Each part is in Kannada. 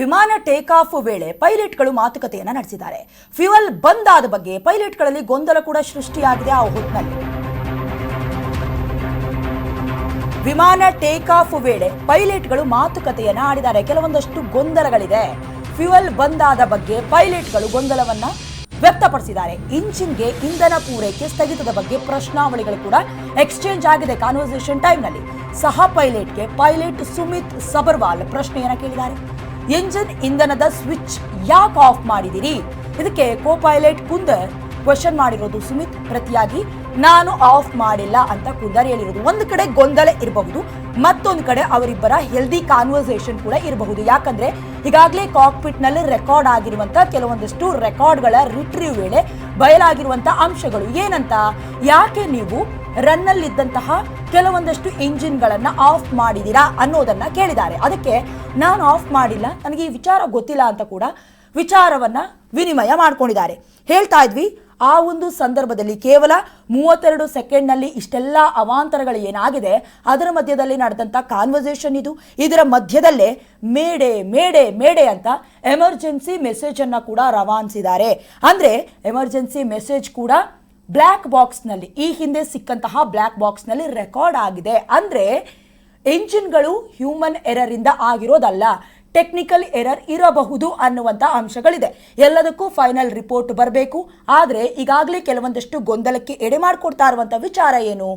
ವಿಮಾನ ಟೇಕ್ ಆಫ್ ವೇಳೆ ಪೈಲಟ್ಗಳು ಮಾತುಕತೆಯನ್ನ ನಡೆಸಿದ್ದಾರೆ. ಫ್ಯೂಯಲ್ ಬಂದ್ ಆದ ಬಗ್ಗೆ ಪೈಲಟ್ಗಳಲ್ಲಿ ಗೊಂದಲ ಕೂಡ ಸೃಷ್ಟಿಯಾಗಿದೆ ಆ ಹೊತ್ತಿನಲ್ಲಿ. ವಿಮಾನ ಟೇಕ್ ಆಫ್ ವೇಳೆ ಪೈಲಟ್ಗಳು ಮಾತುಕತೆಯನ್ನ ಆಡಿದ್ದಾರೆ. ಕೆಲವೊಂದಷ್ಟು ಗೊಂದಲಗಳಿದೆ. ಫ್ಯೂಯಲ್ ಬಂದ್ ಆದ ಬಗ್ಗೆ ಪೈಲಟ್ಗಳು ಗೊಂದಲವನ್ನ ವ್ಯಕ್ತಪಡಿಸಿದ್ದಾರೆ. ಇಂಜಿನ್ಗೆ ಇಂಧನ ಪೂರೈಕೆ ಸ್ಥಗಿತದ ಬಗ್ಗೆ ಪ್ರಶ್ನಾವಳಿಗಳು ಕೂಡ ಎಕ್ಸ್ಚೇಂಜ್ ಆಗಿದೆ ಕಾನ್ವರ್ಸೇಷನ್ ಟೈಮ್ನಲ್ಲಿ. ಸಹ ಪೈಲಟ್ಗೆ ಪೈಲಟ್ ಸುಮಿತ್ ಸಬರ್ವಾಲ್ ಪ್ರಶ್ನೆಯನ್ನ ಕೇಳಿದ್ದಾರೆ. ಎಂಜಿನ್ ಇಂಧನದ ಸ್ವಿಚ್ ಯಾಕೆ ಆಫ್ ಮಾಡಿದಿರಿ ಇದಕ್ಕೆ ಕೋ ಪೈಲಟ್ ಕುಂದರ್ ಕ್ವಶನ್ ಮಾಡಿರೋದು ಸುಮಿತ್, ಪ್ರತಿಯಾಗಿ, ನಾನು ಆಫ್ ಮಾಡಿಲ್ಲ ಅಂತ ಕುಂದರ್ ಹೇಳಿರೋದು. ಒಂದು ಕಡೆ ಗೊಂದಲ ಇರಬಹುದು, ಮತ್ತೊಂದು ಕಡೆ ಅವರಿಬ್ಬರ ಹೆಲ್ದಿ ಕಾನ್ವರ್ಸೇಷನ್ ಕೂಡ ಇರಬಹುದು. ಯಾಕಂದ್ರೆ, ಈಗಾಗಲೇ ಕಾಕ್ಪಿಟ್ನಲ್ಲಿ ರೆಕಾರ್ಡ್ ಆಗಿರುವಂತಹ ಕೆಲವೊಂದಷ್ಟು ರೆಕಾರ್ಡ್ಗಳ ರಿಟ್ರೀವ್ ವೇಳೆ ಬಯಲಾಗಿರುವಂತಹ ಅಂಶಗಳು ಏನಂತ? ಯಾಕೆ ನೀವು ರನ್ನಲ್ಲಿದ್ದಂತಹ ಕೆಲವೊಂದಷ್ಟು ಇಂಜಿನ್ಗಳನ್ನು ಆಫ್ ಮಾಡಿದ್ದೀರಾ ಅನ್ನೋದನ್ನ ಕೇಳಿದ್ದಾರೆ. ಅದಕ್ಕೆ ನಾನು ಆಫ್ ಮಾಡಿಲ್ಲ, ನನಗೆ ಈ ವಿಚಾರ ಗೊತ್ತಿಲ್ಲ ಅಂತ ಕೂಡ ವಿಚಾರವನ್ನ ವಿನಿಮಯ ಮಾಡ್ಕೊಂಡಿದ್ದಾರೆ. ಹೇಳ್ತಾ ಇದ್ವಿ, ಆ ಒಂದು ಸಂದರ್ಭದಲ್ಲಿ ಕೇವಲ ಮೂವತ್ತೆರಡು ಸೆಕೆಂಡ್ನಲ್ಲಿ ಇಷ್ಟೆಲ್ಲ ಅವಾಂತರಗಳು ಏನಾಗಿದೆ, ಅದರ ಮಧ್ಯದಲ್ಲಿ ನಡೆದಂಥ ಕಾನ್ವರ್ಸೇಷನ್ ಇದು. ಇದರ ಮಧ್ಯದಲ್ಲೇ ಮೇಡೆ ಮೇಡೆ ಮೇಡೆ ಅಂತ ಎಮರ್ಜೆನ್ಸಿ ಮೆಸೇಜನ್ನು ಕೂಡ ರವಾನಿಸಿದ್ದಾರೆ. ಅಂದರೆ ಎಮರ್ಜೆನ್ಸಿ ಮೆಸೇಜ್ ಕೂಡ ಬ್ಲ್ಯಾಕ್ ಬಾಕ್ಸ್ನಲ್ಲಿ ಈ ಹಿಂದೆ ಸಿಕ್ಕಂತಹ ಬ್ಲ್ಯಾಕ್ ಬಾಕ್ಸ್ನಲ್ಲಿ ರೆಕಾರ್ಡ್ ಆಗಿದೆ. ಅಂದರೆ ಎಂಜಿನ್ಗಳು ಹ್ಯೂಮನ್ ಎರರಿಂದ ಆಗಿರೋದಲ್ಲ. ಟೆಕ್ನಿಕಲ್ ಎರರ್ ಇರಬಹುದು ಅನ್ನುವಂಥ ಅಂಶಗಳಿದೆ. ಎಲ್ಲದಕ್ಕೂ ಫೈನಲ್ ರಿಪೋರ್ಟ್ ಬರಬೇಕು. ಆದರೆ ಈಗಾಗಲೇ ಕೆಲವೊಂದಷ್ಟು ಗೊಂದಲಕ್ಕೆ ಎಡೆ ಮಾಡಿಕೊಡ್ತಾ ಇರುವಂಥ ವಿಚಾರ ಏನು?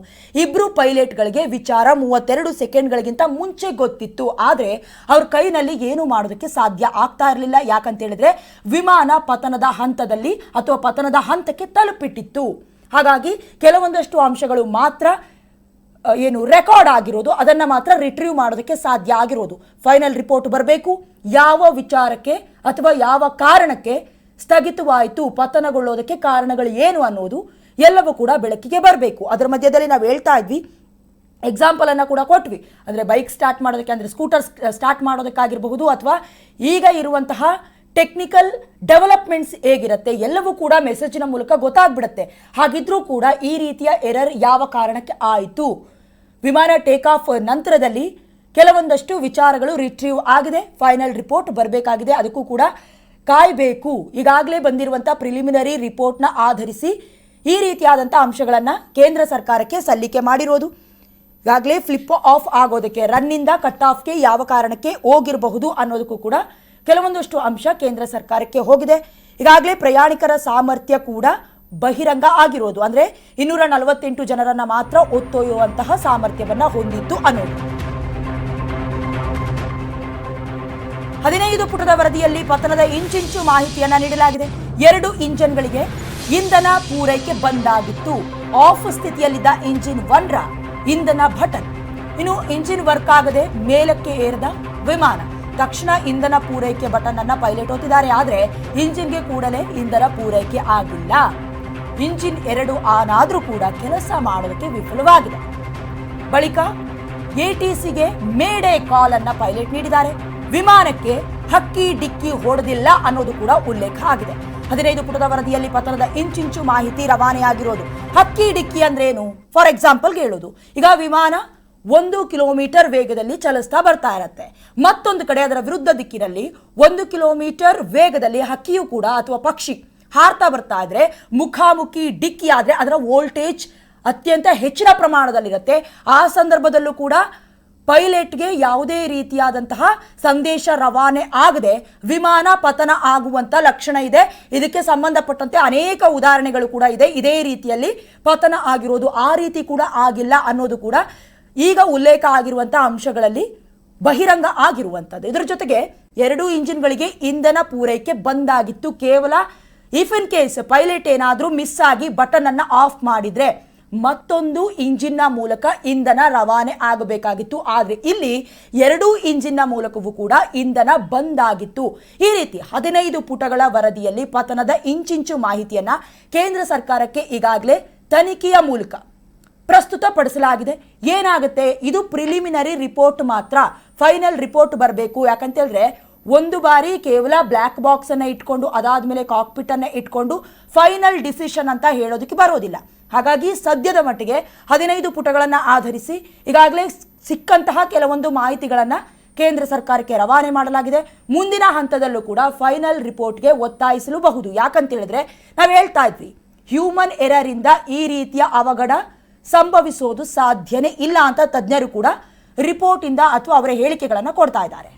ಇಬ್ರು ಪೈಲಟ್ಗಳಿಗೆ ವಿಚಾರ ಮೂವತ್ತೆರಡು ಸೆಕೆಂಡ್ಗಳಿಗಿಂತ ಮುಂಚೆ ಗೊತ್ತಿತ್ತು. ಆದರೆ ಅವ್ರ ಕೈನಲ್ಲಿ ಏನು ಮಾಡೋದಕ್ಕೆ ಸಾಧ್ಯ ಆಗ್ತಾ ಇರಲಿಲ್ಲ. ಯಾಕಂತ ಹೇಳಿದ್ರೆ ವಿಮಾನ ಪತನದ ಹಂತದಲ್ಲಿ ಅಥವಾ ಪತನದ ಹಂತಕ್ಕೆ ತಲುಪಿಟ್ಟಿತ್ತು. ಹಾಗಾಗಿ ಕೆಲವೊಂದಷ್ಟು ಅಂಶಗಳು ಮಾತ್ರ ಏನು ರೆಕಾರ್ಡ್ ಆಗಿರೋದು, ಅದನ್ನು ಮಾತ್ರ ರಿಟ್ರೀವ್ ಮಾಡೋದಕ್ಕೆ ಸಾಧ್ಯ ಆಗಿರೋದು. ಫೈನಲ್ ರಿಪೋರ್ಟ್ ಬರಬೇಕು. ಯಾವ ವಿಚಾರಕ್ಕೆ ಅಥವಾ ಯಾವ ಕಾರಣಕ್ಕೆ ಸ್ಥಗಿತವಾಯಿತು, ಪತನಗೊಳ್ಳೋದಕ್ಕೆ ಕಾರಣಗಳು ಏನು ಅನ್ನೋದು ಎಲ್ಲವೂ ಕೂಡ ಬೆಳಕಿಗೆ ಬರಬೇಕು. ಅದರ ಮಧ್ಯದಲ್ಲಿ ನಾವು ಹೇಳ್ತಾ ಇದ್ವಿ ಎಕ್ಸಾಂಪಲನ್ನು ಕೂಡ ಕೊಟ್ವಿ. ಅಂದರೆ ಬೈಕ್ ಸ್ಟಾರ್ಟ್ ಮಾಡೋದಕ್ಕೆ, ಅಂದರೆ ಸ್ಕೂಟರ್ ಸ್ಟಾರ್ಟ್ ಮಾಡೋದಕ್ಕಾಗಿರಬಹುದು ಅಥವಾ ಈಗ ಇರುವಂತಹ ಟೆಕ್ನಿಕಲ್ ಡೆವಲಪ್ಮೆಂಟ್ಸ್ ಹೇಗಿರುತ್ತೆ, ಎಲ್ಲವೂ ಕೂಡ ಮೆಸೇಜಿನ ಮೂಲಕ ಗೊತ್ತಾಗ್ಬಿಡುತ್ತೆ. ಹಾಗಿದ್ರೂ ಕೂಡ ಈ ರೀತಿಯ ಎರರ್ ಯಾವ ಕಾರಣಕ್ಕೆ ಆಯಿತು? ವಿಮಾನ ಟೇಕ್ ಆಫ್ ನಂತರದಲ್ಲಿ ಕೆಲವೊಂದಷ್ಟು ವಿಚಾರಗಳು ರಿಟ್ರೀವ್ ಆಗಿದೆ. ಫೈನಲ್ ರಿಪೋರ್ಟ್ ಬರಬೇಕಾಗಿದೆ. ಅದಕ್ಕೂ ಕೂಡ ಕಾಯಬೇಕು. ಈಗಾಗಲೇ ಬಂದಿರುವಂಥ ಪ್ರಿಲಿಮಿನರಿ ರಿಪೋರ್ಟ್ನ ಆಧರಿಸಿ ಈ ರೀತಿಯಾದಂಥ ಅಂಶಗಳನ್ನು ಕೇಂದ್ರ ಸರ್ಕಾರಕ್ಕೆ ಸಲ್ಲಿಕೆ ಮಾಡಿರೋದು. ಈಗಾಗಲೇ ಫ್ಲಿಪ್ ಆಫ್ ಆಗೋದಕ್ಕೆ ರನ್ನಿಂದ ಕಟ್ ಆಫ್ಗೆ ಯಾವ ಕಾರಣಕ್ಕೆ ಹೋಗಿರಬಹುದು ಅನ್ನೋದಕ್ಕೂ ಕೂಡ ಕೆಲವೊಂದಷ್ಟು ಅಂಶ ಕೇಂದ್ರ ಸರ್ಕಾರಕ್ಕೆ ಹೋಗಿದೆ. ಈಗಾಗಲೇ ಪ್ರಯಾಣಿಕರ ಸಾಮರ್ಥ್ಯ ಕೂಡ ಬಹಿರಂಗ ಆಗಿರೋದು. ಅಂದರೆ ಇನ್ನೂರ ನಲವತ್ತೆಂಟು ಜನರನ್ನ ಮಾತ್ರ ಒತ್ತೊಯ್ಯುವಂತಹ ಸಾಮರ್ಥ್ಯವನ್ನ ಹೊಂದಿತ್ತು ಅನ್ನೋದು ಹದಿನೈದು ಪುಟದ ವರದಿಯಲ್ಲಿ ಪತನದ ಇಂಚಿಂಚು ಮಾಹಿತಿಯನ್ನ ನೀಡಲಾಗಿದೆ. ಎರಡು ಇಂಜಿನ್ಗಳಿಗೆ ಇಂಧನ ಪೂರೈಕೆ ಬಂದಾಗಿತ್ತು. ಆಫ್ ಸ್ಥಿತಿಯಲ್ಲಿದ್ದ ಇಂಜಿನ್ ಒನ್ರ ಇಂಧನ ಬಟನ್ ಇನ್ನು ಇಂಜಿನ್ ವರ್ಕ್ ಆಗದೆ ಮೇಲಕ್ಕೆ ಏರಿದ ವಿಮಾನ. ತಕ್ಷಣ ಇಂಧನ ಪೂರೈಕೆ ಬಟನ್ ಅನ್ನ ಪೈಲಟ್ ಒತ್ತಿದ್ದಾರೆ. ಆದರೆ ಇಂಜಿನ್ಗೆ ಕೂಡಲೇ ಇಂಧನ ಪೂರೈಕೆ ಆಗಿಲ್ಲ. ಇಂಜಿನ್ ಎರಡು ಆನ್ ಆದ್ರೂ ಕೂಡ ಕೆಲಸ ಮಾಡೋದಕ್ಕೆ ವಿಫಲವಾಗಿದೆ. ಬಳಿಕ ಎಟಿಸಿಗೆ ಮೇಡೆ ಕಾಲ್ ಅನ್ನ ಪೈಲಟ್ ನೀಡಿದ್ದಾರೆ. ವಿಮಾನಕ್ಕೆ ಹಕ್ಕಿ ಡಿಕ್ಕಿ ಹೊಡೆದಿಲ್ಲ ಅನ್ನೋದು ಕೂಡ ಉಲ್ಲೇಖ ಆಗಿದೆ. ಹದಿನೈದು ಪುಟದ ವರದಿಯಲ್ಲಿ ಪತನದ ಇಂಚಿಂಚು ಮಾಹಿತಿ ರವಾನೆಯಾಗಿರೋದು. ಹಕ್ಕಿ ಡಿಕ್ಕಿ ಅಂದ್ರೆ ಏನು ಫಾರ್ ಎಕ್ಸಾಂಪಲ್ ಹೇಳೋದು ಈಗ ವಿಮಾನ ಒಂದು ಕಿಲೋಮೀಟರ್ ವೇಗದಲ್ಲಿ ಚಲಿಸ್ತಾ ಬರ್ತಾ ಇರತ್ತೆ. ಮತ್ತೊಂದು ಕಡೆ ಅದರ ವಿರುದ್ಧ ದಿಕ್ಕಿನಲ್ಲಿ ಒಂದು ಕಿಲೋಮೀಟರ್ ವೇಗದಲ್ಲಿ ಹಕ್ಕಿಯು ಕೂಡ ಅಥವಾ ಪಕ್ಷಿ ಹಾರ್ತಾ ಬರ್ತಾ ಇದ್ರೆ, ಮುಖಾಮುಖಿ ಡಿಕ್ಕಿ ಆದರೆ ಅದರ ವೋಲ್ಟೇಜ್ ಅತ್ಯಂತ ಹೆಚ್ಚಿನ ಪ್ರಮಾಣದಲ್ಲಿರುತ್ತೆ. ಆ ಸಂದರ್ಭದಲ್ಲೂ ಕೂಡ ಪೈಲಟ್ಗೆ ಯಾವುದೇ ರೀತಿಯಾದಂತಹ ಸಂದೇಶ ರವಾನೆ ಆಗದೆ ವಿಮಾನ ಪತನ ಆಗುವಂತ ಲಕ್ಷಣ ಇದೆ. ಇದಕ್ಕೆ ಸಂಬಂಧಪಟ್ಟಂತೆ ಅನೇಕ ಉದಾಹರಣೆಗಳು ಕೂಡ ಇದೆ. ಇದೇ ರೀತಿಯಲ್ಲಿ ಪತನ ಆಗಿರೋದು ಆ ರೀತಿ ಕೂಡ ಆಗಿಲ್ಲ ಅನ್ನೋದು ಕೂಡ ಈಗ ಉಲ್ಲೇಖ ಆಗಿರುವಂಥ ಅಂಶಗಳಲ್ಲಿ ಬಹಿರಂಗ ಆಗಿರುವಂಥದ್ದು ಇದರ ಜೊತೆಗೆ ಎರಡೂ ಇಂಜಿನ್ಗಳಿಗೆ ಇಂಧನ ಪೂರೈಕೆ ಬಂದಾಗಿತ್ತು. ಕೇವಲ ಇಫ್ ಇನ್ ಕೇಸ್ ಪೈಲಟ್ ಏನಾದರೂ ಮಿಸ್ ಆಗಿ ಬಟನ್ ಅನ್ನ ಆಫ್ ಮಾಡಿದ್ರೆ ಮತ್ತೊಂದು ಇಂಜಿನ್ನ ಮೂಲಕ ಇಂಧನ ರವಾನೆ ಆಗಬೇಕಾಗಿತ್ತು. ಆದರೆ ಇಲ್ಲಿ ಎರಡೂ ಇಂಜಿನ್ನ ಮೂಲಕವೂ ಕೂಡ ಇಂಧನ ಬಂದಾಗಿತ್ತು. ಈ ರೀತಿ ಹದಿನೈದು ಪುಟಗಳ ವರದಿಯಲ್ಲಿ ಪತನದ ಇಂಚಿಂಚು ಮಾಹಿತಿಯನ್ನ ಕೇಂದ್ರ ಸರ್ಕಾರಕ್ಕೆ ಈಗಾಗಲೇ ತನಿಖೆಯ ಮೂಲಕ ಪ್ರಸ್ತುತಪಡಿಸಲಾಗಿದೆ. ಏನಾಗುತ್ತೆ? ಇದು ಪ್ರಿಲಿಮಿನರಿ ರಿಪೋರ್ಟ್ ಮಾತ್ರ. ಫೈನಲ್ ರಿಪೋರ್ಟ್ ಬರಬೇಕು. ಯಾಕಂತ ಹೇಳಿದ್ರೆ ಒಂದು ಬಾರಿ ಕೇವಲ ಬ್ಲ್ಯಾಕ್ ಬಾಕ್ಸ್ ಅನ್ನ ಇಟ್ಕೊಂಡು, ಅದಾದ್ಮೇಲೆ ಕಾಕ್ಪಿಟ್ ಅನ್ನ ಇಟ್ಕೊಂಡು ಫೈನಲ್ ಡಿಸಿಷನ್ ಅಂತ ಹೇಳೋದಕ್ಕೆ ಬರೋದಿಲ್ಲ. ಹಾಗಾಗಿ ಸದ್ಯದ ಮಟ್ಟಿಗೆ ಹದಿನೈದು ಪುಟಗಳನ್ನು ಆಧರಿಸಿ ಈಗಾಗಲೇ ಸಿಕ್ಕಂತಹ ಕೆಲವೊಂದು ಮಾಹಿತಿಗಳನ್ನು ಕೇಂದ್ರ ಸರ್ಕಾರಕ್ಕೆ ರವಾನೆ ಮಾಡಲಾಗಿದೆ. ಮುಂದಿನ ಹಂತದಲ್ಲೂ ಕೂಡ ಫೈನಲ್ ರಿಪೋರ್ಟ್ಗೆ ಒತ್ತಾಯಿಸಲೂಬಹುದು. ಯಾಕಂತ ಹೇಳಿದ್ರೆ ನಾವು ಹೇಳ್ತಾ ಇದ್ವಿ ಹ್ಯೂಮನ್ ಎರರ್ ಇಂದ ಈ ರೀತಿಯ ಅವಘಡ ಸಂಭವಿಸೋದು ಸಾಧ್ಯನೇ ಇಲ್ಲ ಅಂತ ತಜ್ಞರು ಕೂಡ ರಿಪೋರ್ಟ್ ಇಂದ ಅಥವಾ ಅವರ ಹೇಳಿಕೆಗಳನ್ನು ಕೊಡ್ತಾ ಇದ್ದಾರೆ.